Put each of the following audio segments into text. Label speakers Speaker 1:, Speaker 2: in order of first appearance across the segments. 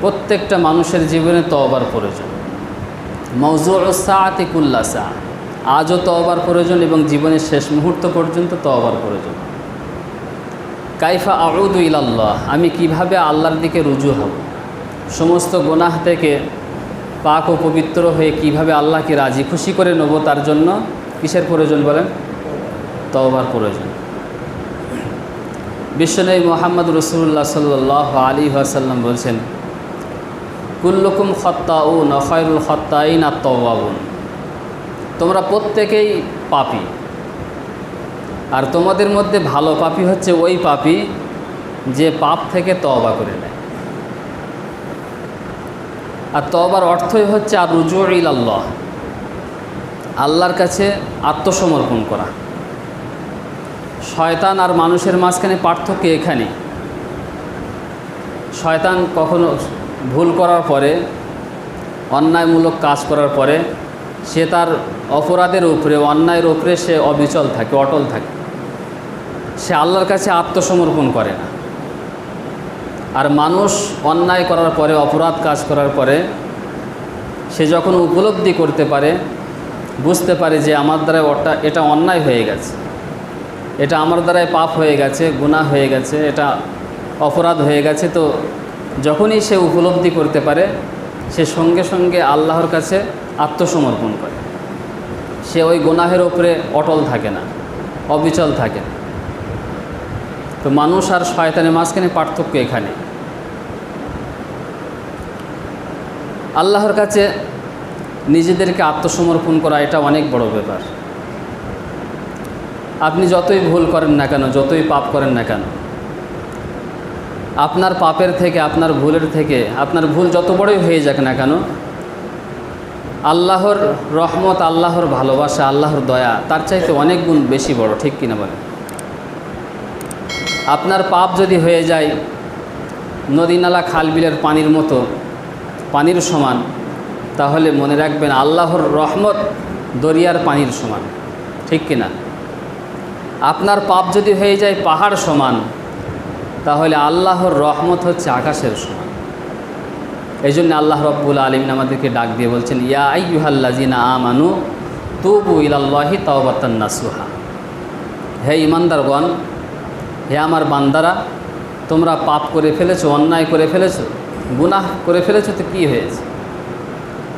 Speaker 1: প্রত্যেকটা মানুষের জীবনে তওবার প্রয়োজন। মৌজুসাআতি কুল্লাসা আজও তওবার প্রয়োজন এবং জীবনের শেষ মুহূর্ত পর্যন্ত তওবার প্রয়োজন। কাইফা আউদু ইলাল্লাহ, আমি কীভাবে আল্লাহর দিকে রুজু হব? সমস্ত গোনাহ থেকে পাক ও পবিত্র হয়ে কীভাবে আল্লাহকে রাজি, খুশি করে নেব তার জন্য কিসের প্রয়োজন বলেন? তওবার প্রয়োজন। বিশ্বনবী মোহাম্মদ রসুল্লাহ সাল্লাহ আলী আসাল্লাম বলছেন কুল্লুকুম খত্তাউ নফায়রুল খত্তাইন আর তওয়াবুন। তোমরা প্রত্যেকেই পাপি। আর তোমাদের মধ্যে ভালো পাপি হচ্ছে ওই পাপি যে পাপ থেকে তবা করে নেয়। আর তবার অর্থই হচ্ছে আর রুজু ইলাল্লাহ, আল্লাহর কাছে আত্মসমর্পণ করা। শয়তান আর মানুষের মাঝখানে পার্থক্য এখানে শয়তান কখনো ভুল করার পরে, অন্যায়মূলক কাজ করার পরে, সে তার অপরাধের উপরে, অন্যায়ের উপরে সে অবিচল থাকে, অটল থাকে। সে আল্লাহর কাছে আত্মসমর্পণ করে না। আর মানুষ অন্যায় করার পরে, অপরাধ কাজ করার পরে, সে যখন উপলব্ধি করতে পারে, বুঝতে পারে যে আমার দ্বারা ওটা, এটা অন্যায় হয়ে গেছে। এটা আমার দ্বারাই পাপ হয়ে গেছে, গুনাহ হয়ে গেছে, এটা অপরাধ হয়ে গেছে, তো যখনই সে উপলব্ধি করতে পারে, সে সঙ্গে সঙ্গে আল্লাহর কাছে আত্মসমর্পণ করে। সে ওই গুনাহের ওপরে অটল থাকে না, অবিচল থাকে। তো মানুষ আর শয়তানের মাঝখানে পার্থক্য এখানে। আল্লাহর কাছে নিজেদেরকে আত্মসমর্পণ করা এটা অনেক বড় ব্যাপার। আপনি যতই ভুল করেন না কেন, যতই পাপ করেন না কেন আপনার পাপের থেকে, আপনার ভুলের থেকে, আপনার ভুল যত বড়ই হয়ে যাক না কেন, আল্লাহর রহমত, আল্লাহর ভালোবাসা, আল্লাহর দয়া, তার চাইতে অনেক গুণ বেশি বড়, ঠিক কিনা বলেন? আপনার পাপ যদি হয়ে যায়, নদী নালা, খাল বিলের পানির মতো, পানির সমান, তাহলে মনে রাখবেন আল্লাহর রহমত দরিয়ার পানির সমান, ঠিক কিনা? আপনার পাপ যদি হয়ে যায়, পাহাড় সমান তাহলে আল্লাহর রহমত হচ্ছে আকাশের সমান। এই জন্য আল্লাহ রব্বুল আলমিন আমাদেরকে ডাক দিয়ে বলছেন, ইয়া আইয়ুহাল্লাজিনা আমানু তুবু ইলাল্লাহি তাওবাতান নাসুহা। হে ইমানদারগণ, হে আমার বান্দারা, তোমরা পাপ করে ফেলেছো, অন্যায় করে ফেলেছো, গুনাহ করে ফেলেছো, তো কী হয়েছে?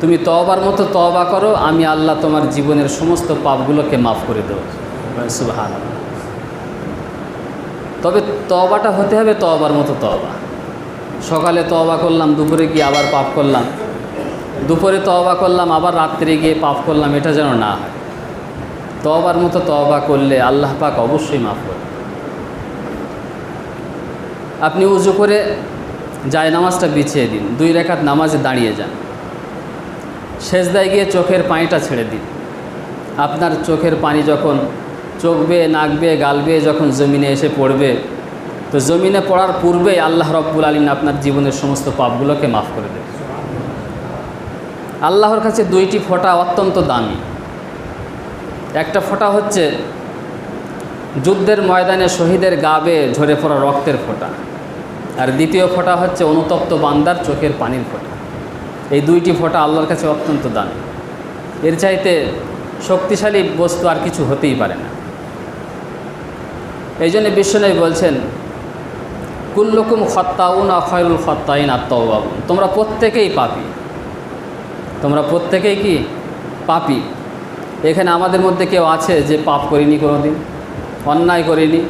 Speaker 1: তুমি তবার মতো তবা করো, আমি আল্লাহ তোমার জীবনের সমস্ত পাপগুলোকে মাফ করে দেবো। সুবাহান তবে তবাটা হতে হবে তবার মতো তবা সকালে তবা করলাম, দুপুরে গিয়ে আবার পাপ করলাম। দুপুরে তবা করলাম, আবার রাত্রে গিয়ে পাপ করলাম, এটা যেন না হয়। তবার মতো তবা করলে আল্লাহ পাক অবশ্যই মাফ করবে আপনি উজু করে যায় নামাজটা বিছিয়ে দিন, দুই রেখাত নামাজে দাঁড়িয়ে যান। শেষদায় গিয়ে চোখের পানিটা ছেড়ে দিন। আপনার চোখের পানি যখন চোখ বেয়ে নাক বেয়ে গাল বেয়ে যখন জমিনে এসে পড়বে, তো জমিনে পড়ার পূর্বেই আল্লাহ রব্বুল আলীন আপনার জীবনের সমস্ত পাপগুলোকে মাফ করে দেবে। আল্লাহর কাছে দুইটি ফোঁটা অত্যন্ত দামি। একটা ফোঁটা হচ্ছে যুদ্ধের ময়দানে শহীদের গা বেয়ে ঝরে পড়া রক্তের ফোঁটা, আর দ্বিতীয় ফোঁটা হচ্ছে অনুতপ্ত বান্দার চোখের পানির ফোঁটা। এই দুইটি ফোঁটা আল্লাহর কাছে অত্যন্ত দামি। এর চাইতে শক্তিশালী বস্তু আর কিছু হতেই পারে না। এই জন্য বিশ্বনবী বলছেন, কুল্লকুম খত্তাউন অখয়রুল খত্তাইন আত্মাউবাবুন তোমরা প্রত্যেকেই পাপি। তোমরা প্রত্যেকেই কি? পাপি। এখানে আমাদের মধ্যে কেউ আছে যে পাপ করিনি কোনো দিন অন্যায় করিনি।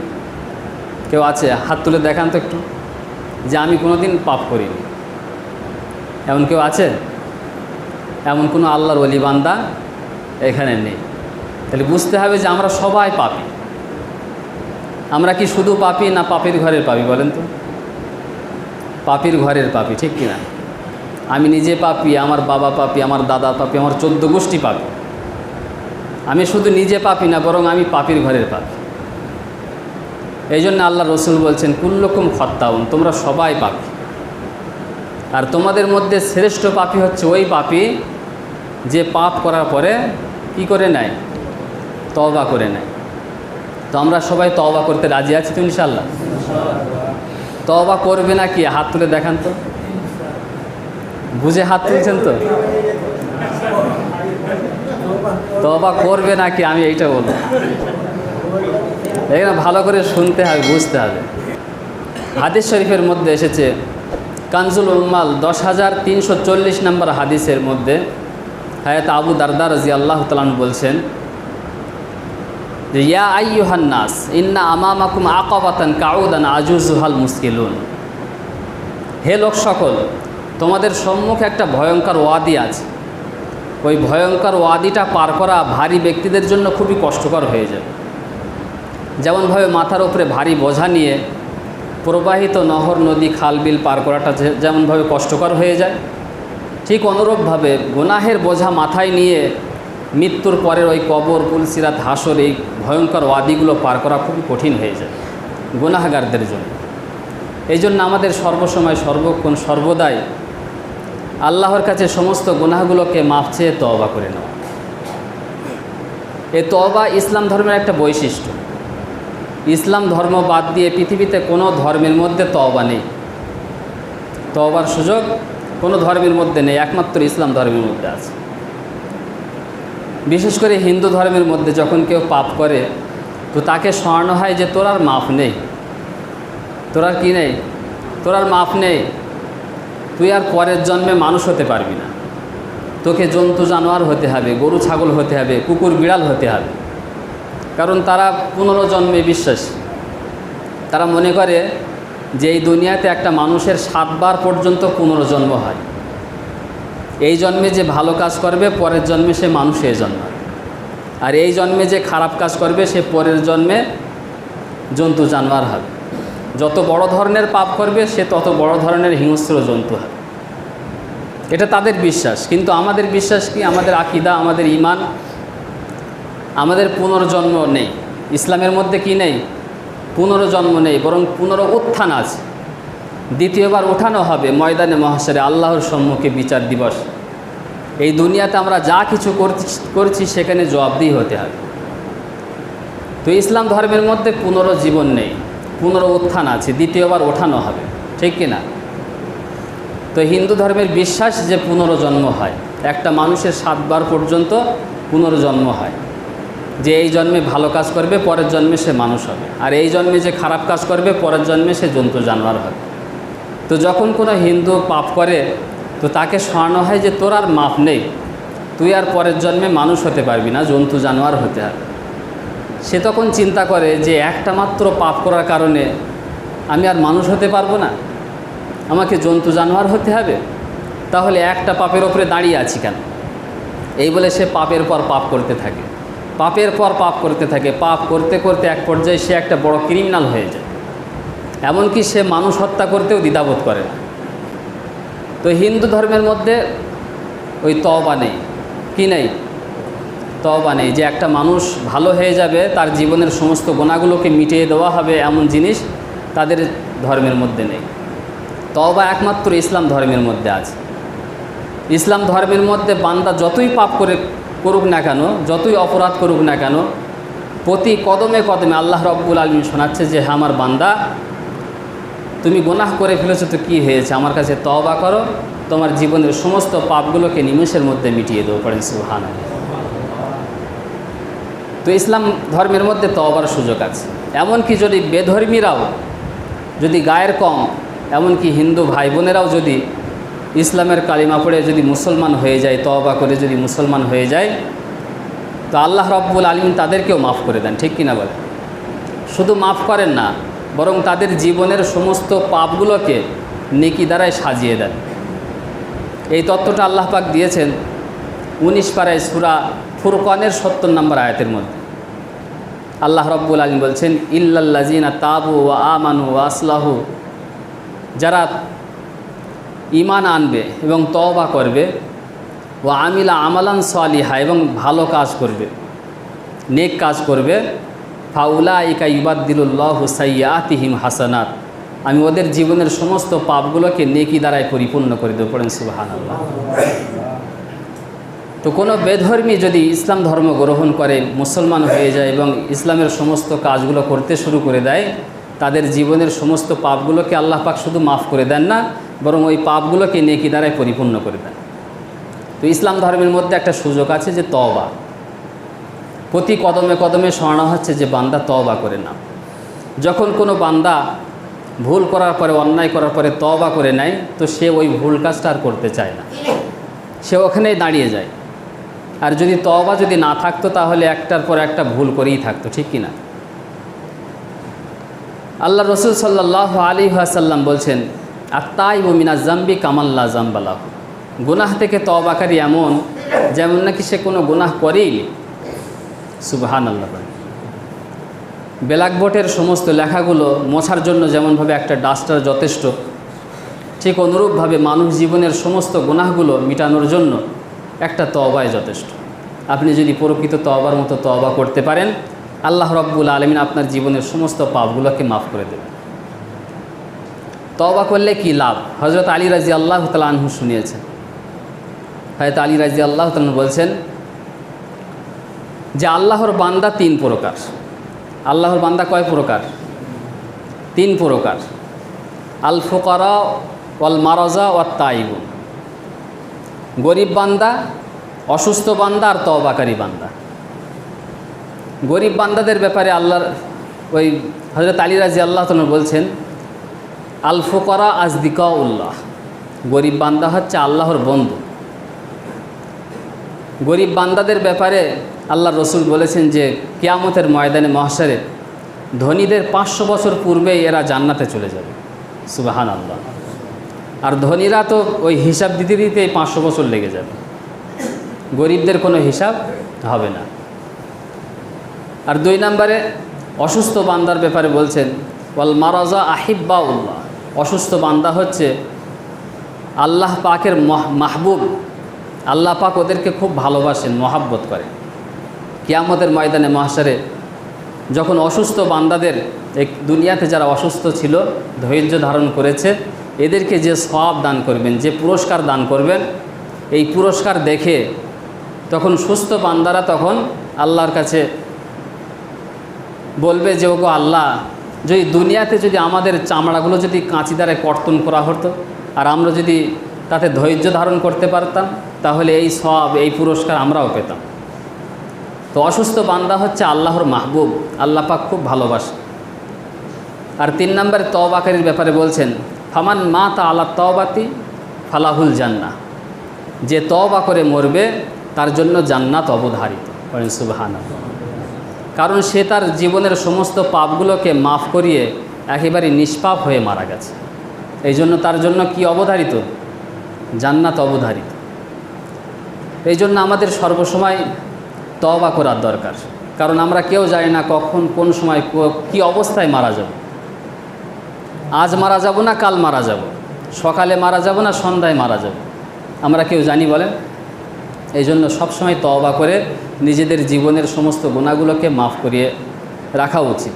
Speaker 1: কেউ আছে? হাত তুলে দেখান তো একটু, যে আমি কোনো দিন পাপ করিনি। এমন কেউ আছে? এমন কোনো আল্লাহর অলি বান্দা এখানে নেই। তাহলে বুঝতে হবে যে আমরা সবাই পাপি। আমরা কি শুধু পাপি না পাপির ঘরের পাপি বলেন তো? পাপির ঘরের পাপি, ঠিক কিনা? আমি নিজে পাপি, আমার বাবা পাপি, আমার দাদা পাপি, আমার চোদ্দ গোষ্ঠী পাপি। আমি শুধু নিজে পাপি না, বরং আমি পাপির ঘরের পাপি। এই জন্য আল্লাহ রসুল বলছেন, কুল্লকুম খত্তাউন, তোমরা সবাই পাপি। আর তোমাদের মধ্যে শ্রেষ্ঠ পাপি হচ্ছে ওই পাপি যে পাপ করার পরে কি করে নেয়? তবা করে নেয়। তো আমরা সবাই তওবা করতে রাজি আছি তো ইনশাল্লাহ তওবা করবে না কি? হাত তুলে দেখান তো। বুঝে হাত তুলছেন তো? তবা করবে নাকি আমি এইটা বলব। এখানে ভালো করে শুনতে হবে, বুঝতে হবে। হাদিস শরীফের মধ্যে এসেছে, কানজুল উম্মাল দশ হাজার তিনশো চল্লিশ নম্বর হাদিসের মধ্যে হায়াত আবু দারদার রাজি আল্লাহ তালান বলছেন যে, ইয়া আইয়ুহান নাস, ইন্না আমামাকুম আকাবাতান কাউদান আজুজুহাল মুস্কিলুন। হে লোক সকল, তোমাদের সম্মুখে একটা ভয়ঙ্কর ওয়াদি আছে। ওই ভয়ঙ্কর ওয়াদিটা পার করা ভারী ব্যক্তিদের জন্য খুবই কষ্টকর হয়ে যাবে যেমনভাবে মাথার উপরে ভারী বোঝা নিয়ে প্রবাহিত নহর, নদী, খাল, বিল পার করাটা যেমনভাবে কষ্টকর হয়ে যায়, ঠিক অনুরূপভাবে গুনাহের বোঝা মাথায় নিয়ে মৃত্যুর পরের ওই কবর পুলসিরাত হাসর, এই ভয়ঙ্কর ওয়াদিগুলো পার করা খুবই কঠিন হয়ে যায় গুনাহগারদের জন্য। এই জন্য আমাদের সর্বসময়, সর্বক্ষণ, সর্বদাই আল্লাহর কাছে সমস্ত গুনাহগুলোকে মাফ চেয়ে তওবা করে নেওয়া। এ তওবা ইসলাম ধর্মের একটা বৈশিষ্ট্য। ইসলাম ধর্ম বাদ দিয়ে পৃথিবীতে কোনো ধর্মের মধ্যে তবা নেই। তওবার সুযোগ কোনো ধর্মের মধ্যে নেই, একমাত্র ইসলাম ধর্মের মধ্যে আছে। বিশেষ করে হিন্দু ধর্মের মধ্যে যখন কেউ পাপ করে, তো তাকে স্মরণ হয় যে, তোর আর মাফ নেই। তোর আর কি নেই? তোর আর মাফ নেই। তুই আর পরের জন্মে মানুষ হতে পারবি না। তোকে জন্তু জানোয়ার হতে হবে, গরু ছাগল হতে হবে, কুকুর বিড়াল হতে হবে। কারণ তারা পুনর্জন্মে বিশ্বাসী। তারা মনে করে যে, এই দুনিয়াতে একটা মানুষের সাতবার পর্যন্ত পুনর্জন্ম হয়। এই জন্মে যে ভালো কাজ করবে, পরের জন্মে সে মানুষ হয়ে জন্মাবে আর এই জন্মে যে খারাপ কাজ করবে, সে পরের জন্মে জন্তু জানোয়ার হবে। যত বড় ধরনের পাপ করবে, সে তত বড় ধরনের হিংস্র জন্তু হবে। এটা তাদের বিশ্বাস, কিন্তু আমাদের বিশ্বাস কি? আমাদের আকিদা, আমাদের ইমান আমাদের পুনর্জন্ম নেই। ইসলামের মধ্যে কি নেই? পুনর্জন্ম নেই, বরং পুনর উত্থান আছে। দ্বিতীয়বার ওঠানো হবে ময়দানে মহাশরে আল্লাহর সম্মুখে বিচার দিবস। এই দুনিয়াতে আমরা যা কিছু করছি সেখানে জবাবদিহি হতে হবে। তো ইসলাম ধর্মের মধ্যে পুনরজীবন নেই পুনর উত্থান আছে, দ্বিতীয়বার ওঠানো হবে, ঠিক কি না তো হিন্দু ধর্মের বিশ্বাস যে পুনর্জন্ম হয়, একটা মানুষের সাতবার পর্যন্ত পুনর্জন্ম হয়। যে এই জন্মে ভালো কাজ করবে, পরের জন্মে সে মানুষ হবে। আর এই জন্মে যে খারাপ কাজ করবে, পরের জন্মে সে জন্তু জানোয়ার হবে। তো যখন কোনো হিন্দু পাপ করে, তো তাকে স্মরণ হয় যে তোর আর মাপ নেই, তুই আর পরের জন্মে মানুষ হতে পারবি না, জন্তু, জানোয়ার হতে হবে। সে তখন চিন্তা করে যে একটা মাত্র পাপ করার কারণে আমি আর মানুষ হতে পারব না, আমাকে জন্তু, জানোয়ার হতে হবে, তাহলে একটা পাপের ওপরে দাঁড়িয়ে আছি কেন? এই বলে সে পাপের পর পাপ করতে থাকে। পাপের পর পাপ করতে থাকে, পাপ করতে করতে এক পর্যায়ে সে একটা বড় ক্রিমিনাল হয়ে যায়। এমনকি সে মানুষ হত্যা করতেও দ্বিধাবোধ করে না। তো হিন্দু ধর্মের মধ্যে ওই তবা নেই। কি নেই? তবা নেই। যে একটা মানুষ ভালো হয়ে যাবে, তার জীবনের সমস্ত গোনাগুলোকে মিটিয়ে দেওয়া হবে এমন জিনিস তাদের ধর্মের মধ্যে নেই। তবা একমাত্র ইসলাম ধর্মের মধ্যে আছে। ইসলাম ধর্মের মধ্যে বান্দা যতই পাপ করে করুক না কেন, যতই অপরাধ করুক না কেন, প্রতি কদমে কদমে আল্লাহ রব্বুল আলমী শোনাচ্ছে যে হ্যাঁ আমার বান্দা তুমি গোনাহ করে ফেলেছো তো কী হয়েছে? আমার কাছে তওবা করো। তোমার জীবনের সমস্ত পাপগুলোকে নিমেষের মধ্যে মিটিয়ে দেবো পড়েন সুহান তো ইসলাম ধর্মের মধ্যে তওবার সুযোগ আছে। এমনকি যদি বেধর্মীরাও যদি গায়ের কম, এমনকি হিন্দু ভাই বোনেরাও যদি ইসলামের কালিমা পড়ে যদি মুসলমান হয়ে যায়, তওবা করে যদি মুসলমান হয়ে যায়, তো আল্লাহ রব্বুল আলমিন তাদেরকেও মাফ করে দেন, ঠিক কিনা বলে? শুধু মাফ করেন না বরং তাদের জীবনের সমস্ত পাপগুলোকে নেকি দ্বারায় সাজিয়ে দেন। এই তত্ত্বটা আল্লাহ পাক দিয়েছেন উনিশ পাড়ায় সুরা ফুরকনের সত্তর নম্বর আয়াতের মধ্যে। আল্লাহ রব্বুল আলম বলছেন ইল্লাল্লাজিনা তাবু ওয়া আমানু ওয়া আসলাহু। যারা ইমান আনবে এবং তওবা করবে ও আমিলা আমালান সালিহা এবং ভালো কাজ করবে, নেক কাজ করবে ফাউলা ইবাদ্দিল্লাহ হুসাইয়াতিহিম হাসানাত। আমি ওদের জীবনের সমস্ত পাপগুলোকে নেকি দ্বারায় পরিপূর্ণ করে দেবো, পড়েন সুবাহান তো কোনো বেধর্মী যদি ইসলাম ধর্ম গ্রহণ করে, মুসলমান হয়ে যায় এবং ইসলামের সমস্ত কাজগুলো করতে শুরু করে দেয়, তাদের জীবনের সমস্ত পাপগুলোকে আল্লাহ পাক শুধু মাফ করে দেন না, বরং ওই পাপগুলোকে নেকি দ্বারায় পরিপূর্ণ করে দেন। তো ইসলাম ধর্মের মধ্যে একটা সুযোগ আছে যে তবা প্রতি কদমে কদমে শোনানো হচ্ছে যে বান্দা তবা করে না। যখন কোনো বান্দা ভুল করার পরে, অন্যায় করার পরে তবা করে নেয়, তো সে ওই ভুল কাজটা আর করতে চায় না। সে ওখানেই দাঁড়িয়ে যায়। আর যদি তবা যদি না থাকতো, তাহলে একটার পর একটা ভুল করেই থাকতো, ঠিক কি না? আল্লাহ রসুল সাল্লাহ আলী আসাল্লাম বলছেন আত্মাই ও মিনা জাম্বি কামাল্লা জাম্বালাহ গুনাহ থেকে তবাকারী এমন, যেমন নাকি সে কোনো গুনাহ করেই সুবহান আল্লাহ ব্ল্যাকবোর্ডের সমস্ত লেখাগুলো মোছার জন্য যেমনভাবে একটা ডাস্টার যথেষ্ট, ঠিক অনুরূপভাবে মানুষ জীবনের সমস্ত গুনাহগুলো মিটানোর জন্য একটা তবাই যথেষ্ট। আপনি যদি প্রকৃত তবার মতো তবা করতে পারেন, আল্লাহ রব্বুল আলমিন আপনার জীবনের সমস্ত পাপগুলোকে মাফ করে দেবেন। তবা করলে কি লাভ? হজরত আলী রাজি আল্লাহ তালহু শুনিয়েছেন। হয়তো আলী রাজি আল্লাহ তালন বলছেন যে আল্লাহর বান্দা তিন প্রকার। আল্লাহর বান্দা কয় প্রকার? তিন প্রকার। আল ফোকারা ওয়াল মারজা ওয়াত তাইবু গরিব বান্দা, অসুস্থ বান্দা আর তবাকারী বান্দা। গরিব বান্দাদের ব্যাপারে আল্লাহর ওই হজরত আলী রাজি আল্লাহ তন বলছেন আল ফোকরা আজদিকা উল্লাহ গরিব বান্দা হচ্ছে আল্লাহর বন্ধু। গরিব বান্দাদের ব্যাপারে আল্লাহ রসুল বলেছেন যে কেয়ামতের ময়দানে মহাসারে ধনীদের পাঁচশো বছর পূর্বেই এরা জান্নাতে চলে যাবে। সুবাহান আল্লাহ আর ধনীরা তো ওই হিসাব দিতে দিতেই পাঁচশো বছর লেগে যাবে। গরিবদের কোনো হিসাব হবে না। আর দুই নম্বরে অসুস্থ বান্দার ব্যাপারে বলছেন, ওয়াল মারাজা আহিব্বা উল্লাহ। অসুস্থ বান্দা হচ্ছে আল্লাহ পাকের মাহবুব। আল্লাহ পাক ওদেরকে খুব ভালোবাসেন, মহাব্বত করে কিয়ামতের ময়দানে মহাসারে যখন অসুস্থ বান্দাদের এক দুনিয়াতে যারা অসুস্থ ছিল, ধৈর্য ধারণ করেছে, এদেরকে যে সব দান করবেন, যে পুরস্কার দান করবেন, এই পুরস্কার দেখে তখন সুস্থ বান্দারা তখন আল্লাহর কাছে বলবে যে, ওগো আল্লাহ, যদি দুনিয়াতে যদি আমাদের চামড়াগুলো যদি কাঁচি দ্বারা কর্তন করা হতো, আর আমরা যদি তাতে ধৈর্য ধারণ করতে পারতাম, তাহলে এই সব এই পুরস্কার আমরাও পেতাম। তো অসুস্থ বান্দা হচ্ছে আল্লাহর মাহবুব, আল্লাহ পাক খুব ভালোবাসে। আর তিন নম্বরে তবাকারীর ব্যাপারে বলছেন, ফামান মা তা আল্লাহ তবাতি ফালাহুল জান্না। যে তবা করে মরবে, তার জন্য জান্নাত অবধারিত। সুবাহান কারণ সে তার জীবনের সমস্ত পাপগুলোকে মাফ করিয়ে একেবারে নিষ্পাপ হয়ে মারা গেছে। এই জন্য তার জন্য কি অবধারিত? জান্নাত অবধারিত। এই জন্য আমাদের সর্বসময় তবা করার দরকার। কারণ আমরা কেউ জানি না কখন, কোন সময়, কি অবস্থায় মারা যাব। আজ মারা যাব না কাল মারা যাব। সকালে মারা যাব না সন্ধ্যায় মারা যাব। আমরা কেউ জানি বলেন? এই জন্য সবসময় তবা করে নিজেদের জীবনের সমস্ত গুণাগুলোকে মাফ করিয়ে রাখা উচিত।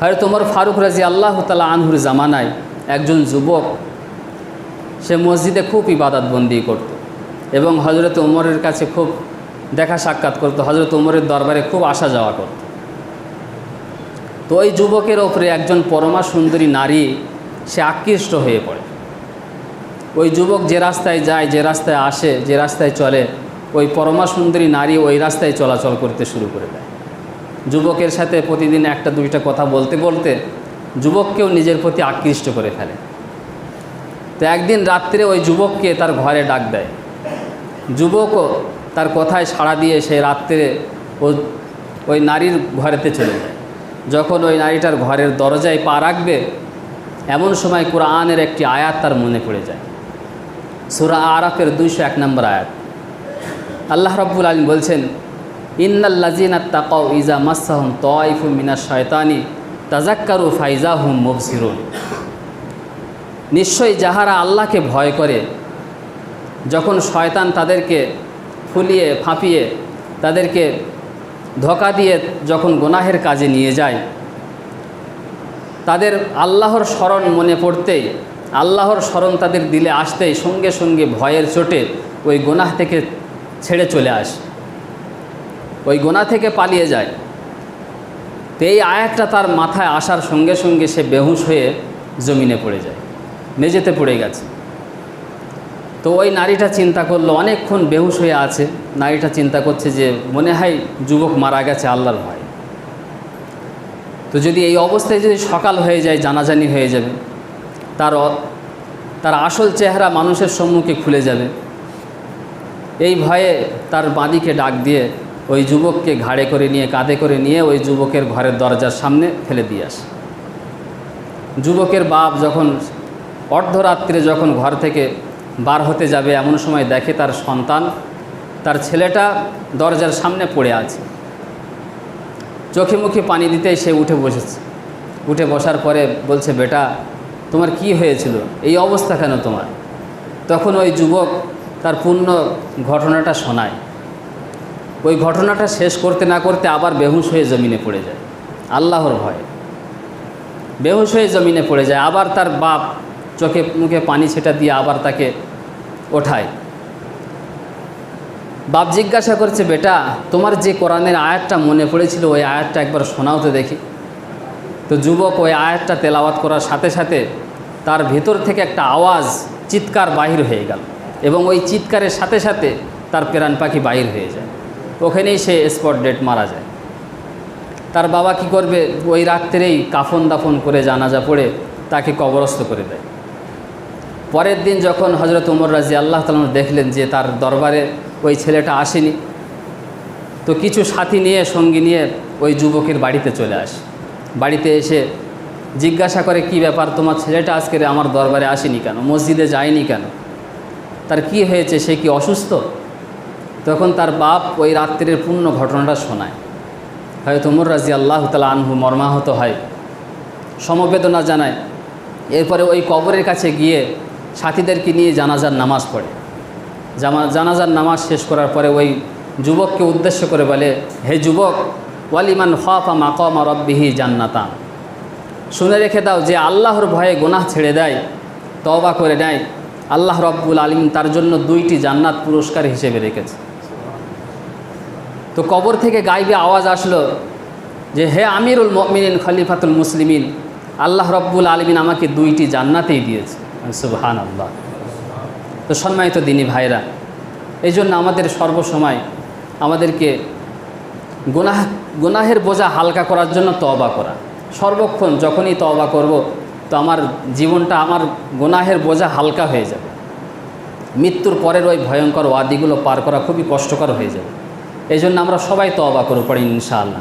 Speaker 1: হয়তো তোমার ফারুক রাজি আল্লাহ তালা আনহুর জামানায় একজন যুবক, সে মসজিদে খুব ইবাদতবন্দি করত এবং হজরত উমরের কাছে খুব দেখা সাক্ষাৎ করতো। হজরত উমরের দরবারে খুব আসা যাওয়া করত। তো ওই যুবকের ওপরে একজন পরমা সুন্দরী নারী, সে আকৃষ্ট হয়ে পড়ে। ওই যুবক যে রাস্তায় যায়, যে রাস্তায় আসে, যে রাস্তায় চলে, ওই পরমা সুন্দরী নারী ওই রাস্তায় চলাচল করতে শুরু করে দেয়। যুবকের সাথে প্রতিদিন একটা দুইটা কথা বলতে বলতে যুবককেও নিজের প্রতি আকৃষ্ট করে ফেলে। তো একদিন রাত্রে ওই যুবককে তার ঘরে ডাক দেয়। যুবকও তার কথায় সাড়া দিয়ে সে রাত্রে ও ওই নারীর ঘরেতে চলে যায়। যখন ওই নারীটার ঘরের দরজায় পা রাখবে, এমন সময় কোরআনের একটি আয়াত তার মনে পড়ে যায়। সুরা আরাফের দুইশো এক নম্বর আয়াত। আল্লাহ রব্বুল আলম বলছেন ইন্নাল্লাজিনা তাকাউ ইজা মাসাহম তয়ফু মিনা শয়তানি তাজাক্কারু ফাইজা হুম মুবসিরুন। নিশ্চয়ই যাহারা আল্লাহকে ভয় করে, যখন শয়তান তাদেরকে ফুলিয়ে ফাঁপিয়ে তাদেরকে ধোকা দিয়ে যখন গোনাহের কাজে নিয়ে যায়, তাদের আল্লাহর স্মরণ মনে পড়তেই, আল্লাহর স্মরণ তাদের দিলে আসতেই সঙ্গে সঙ্গে ভয়ের চোটে ওই গোনাহ থেকে ছেড়ে চলে আসে। ওই গোনা থেকে পালিয়ে যায়। তো এই আয়াতটা তার মাথায় আসার সঙ্গে সঙ্গে সে বেহুশ হয়ে জমিনে পড়ে যায়, মেঝেতে পড়ে গেছে। তো ওই নারীটা চিন্তা করল, অনেকক্ষণ বেহুশ হয়ে আছে। নারীটা চিন্তা করছে যে, মনে হয় যুবক মারা গেছে, আল্লাহর ভয়। তো যদি এই অবস্থায় যদি সকাল হয়ে যায়, জানাজানি হয়ে যাবে, তার তার আসল চেহারা মানুষের সম্মুখে খুলে যাবে। এই ভয়ে তার বাঁদিকে ডাক দিয়ে ওই যুবককে ঘাড়ে করে নিয়ে, কাঁধে করে নিয়ে ওই যুবকের ঘরের দরজার সামনে ফেলে দিয়ে আসে। যুবকের বাপ যখন অর্ধরাত্রে যখন ঘর থেকে বার হতে যাবে এমন সময় দেখে তার সন্তান, তার ছেলেটা দরজার সামনে পড়ে আছে। চোখে মুখে পানি দিতেই সে উঠে বসেছে। উঠে বসার পরে বলছে, বেটা, তোমার কি হয়েছিল? এই অবস্থা কেন তোমার? তখন ওই যুবক তার পূর্ণ ঘটনাটা শোনায়। ওই ঘটনাটা শেষ করতে না করতে আবার বেহুশ হয়ে জমিনে পড়ে যায়। আল্লাহর ভয়। বেহুশ হয়ে জমিনে পড়ে যায়। আবার তার বাপ চোখে মুখে পানি ছেটা দিয়ে আবার তাকে ওঠায়। বাপ জিজ্ঞাসা করছে, বেটা, তোমার যে কোরআনের আয়াতটা মনে পড়েছিল, ওই আয়াতটা একবার শোনাও তো দেখি। তো যুবক ওই আয়াতটা তেলাওয়াত করার সাথে সাথে তার ভেতর থেকে একটা আওয়াজ, চিৎকার বাহির হয়ে গেল এবং ওই চিৎকারের সাথে সাথে তার প্রাণ পাখি বাহির হয়ে যায়। ওখানেই সে স্পট ডেট মারা যায়। তার বাবা কি করবে? ওই রাত্রেই কাফন দাফন করে জানাজা পড়ে তাকে কবরস্থ করে দেয়। পরের দিন যখন হজরত উমর রাজি আল্লাহ তালন দেখলেন যে তার দরবারে ওই ছেলেটা আসেনি, তো কিছু সাথী নিয়ে, সঙ্গী নিয়ে ওই যুবকের বাড়িতে চলে আসে। বাড়িতে এসে জিজ্ঞাসা করে, কি ব্যাপার, তোমার ছেলেটা আজকের আমার দরবারে আসেনি কেন? মসজিদে যায়নি কেন? তার কি হয়েছে? সে কি অসুস্থ? তখন তার বাপ ওই রাত্রের পূর্ণ ঘটনাটা শোনায়। হয়তো উমর রাজি আল্লাহ তালা আনহু মর্মাহত হয়। সমবেদনা জানায়। এরপরে ওই কবরের কাছে গিয়ে সাথীদেরকে নিয়ে জানাজার নামাজ পড়ে। জামা, জানাজার নামাজ শেষ করার পরে ওই যুবককে উদ্দেশ্য করে বলে, হে যুবক, ওয়ালিমান খাফা মাকামা রব্বিহি জান্নাতা শুনে রেখে দাও যে আল্লাহর ভয়ে গোনাহ ছেড়ে দেয়, তওবা করে নেয়। আল্লাহ রব্বুল আলম তার জন্য দুইটি জান্নাত পুরস্কার হিসেবে রেখেছে। তো কবর থেকে গাইবে আওয়াজ আসলো যে, হে আমিরুল মমিনিন খলিফাতুল মুসলিমিন, আল্লাহ রব্বুল আলমিন আমাকে দুইটি জান্নাতেই দিয়েছে। সুবহান আল্লাহ তো সম্মানিত দিনী ভাইরা এই জন্য আমাদের সর্বসময় আমাদেরকে গুনাহ, গুনাহের বোঝা হালকা করার জন্য তওবা করা। সর্বক্ষণ যখনই তওবা করব, তো আমার জীবনটা, আমার গুনাহের বোঝা হালকা হয়ে যাবে। মৃত্যুর পরের ওই ভয়ঙ্কর ওয়াদিগুলো পার করা খুবই কষ্টকর হয়ে যাবে। এই জন্য আমরা সবাই তওবা করব পড়ি ইনশাআল্লাহ।